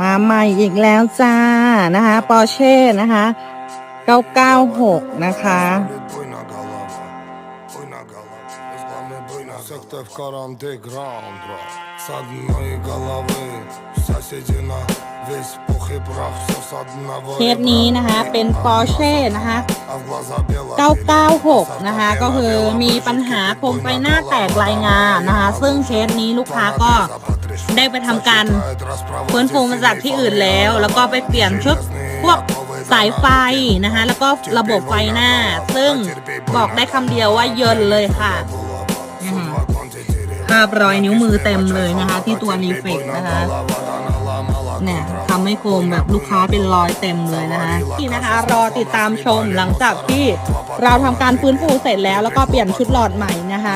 มาใหม่อีกแล้วจ้านะคะปอร์เช่นะคะ 996 นะคะเคสนี้นะคะเป็นปอร์เช่นะคะ 996 นะคะ ก็คือมีปัญหาโคมไฟหน้าแตกลายงานนะคะ ซึ่งเคสนี้ลูกค้าก็ ได้ไปทำการฟื้นฟูมาจากที่อื่นแล้ว แล้วก็ไปเปลี่ยนชุดพวกสายไฟนะคะแล้วก็ระบบไฟหน้า ซึ่งบอกได้คำเดียวว่าเยินเลยค่ะภาพรอยนิ้วมือเต็มเลยนะคะ ที่ตัวรีเฟกนะคะเนี่ยทำให้โคมแบบลูกค้าเป็นรอยเต็มเลยนะคะนี่นะคะ รอติดตามชมหลังจากที่เราทำการฟื้นฟูเสร็จแล้วแล้วก็เปลี่ยนชุดหลอดใหม่นะคะ